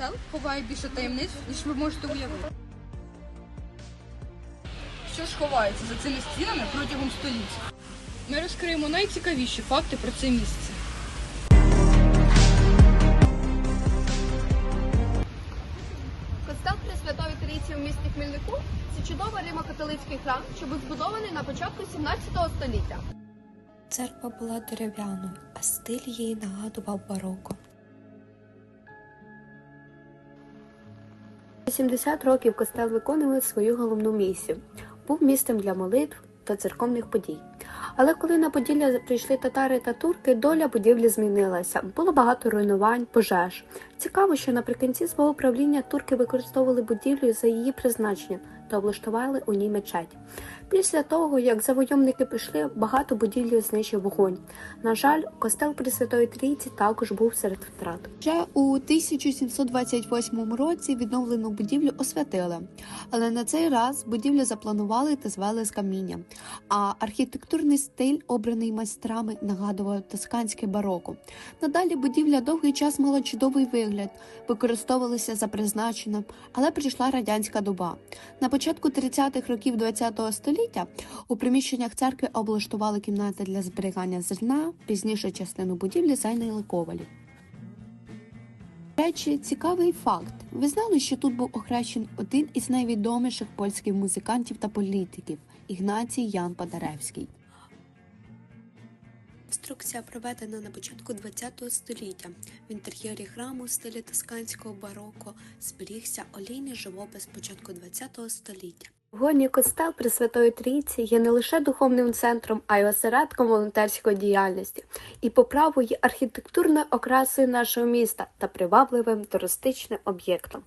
костел ховає більше таємниць, ніж ви можете уявити. Що ж ховається за цими стінами протягом століть? Ми розкриємо найцікавіші факти про це місце. Костел Пресвятої Трійці в місті Хмельнику це чудовий римо-католицький храм, що був збудований на початку 17 століття. Церква була дерев'яною, а стиль її нагадував бароко. 70 років костел виконував свою головну місію. Був містом для молитв та церковних подій. Але коли на Поділля прийшли татари та турки, доля будівлі змінилася. Було багато руйнувань, пожеж. Цікаво, що наприкінці свого правління турки використовували будівлю за її призначенням та облаштували у ній мечеть. Після того, як завойовники пішли, багато будівлі знищив вогонь. На жаль, костел Пресвятої Трійці також був серед втрат. Вже у 1728 році відновлену будівлю освятили, але на цей раз будівлю запланували та звели з каміння. А архітектурний стиль, обраний майстрами, нагадував тосканське бароко. Надалі будівля довгий час мала чудовий вигляд, використовувалася за призначенням, але прийшла радянська доба. На початку 30-х років ХХ століття у приміщеннях церкви облаштували кімнати для зберігання зерна, пізніше частину будівлі зайняли ковалі. Речі, цікавий факт. Ви знали, що тут був охрещен один із найвідоміших польських музикантів та політиків Ігнацій Ян Падаревський. Конструкція проведена на початку ХХ століття. В інтер'єрі храму в стилі тосканського бароко зберігся олійний живопис початку ХХ століття. Сьогодні костел Пресвятої Трійці є не лише духовним центром, а й осередком волонтерської діяльності і по праву є архітектурною окрасою нашого міста та привабливим туристичним об'єктом.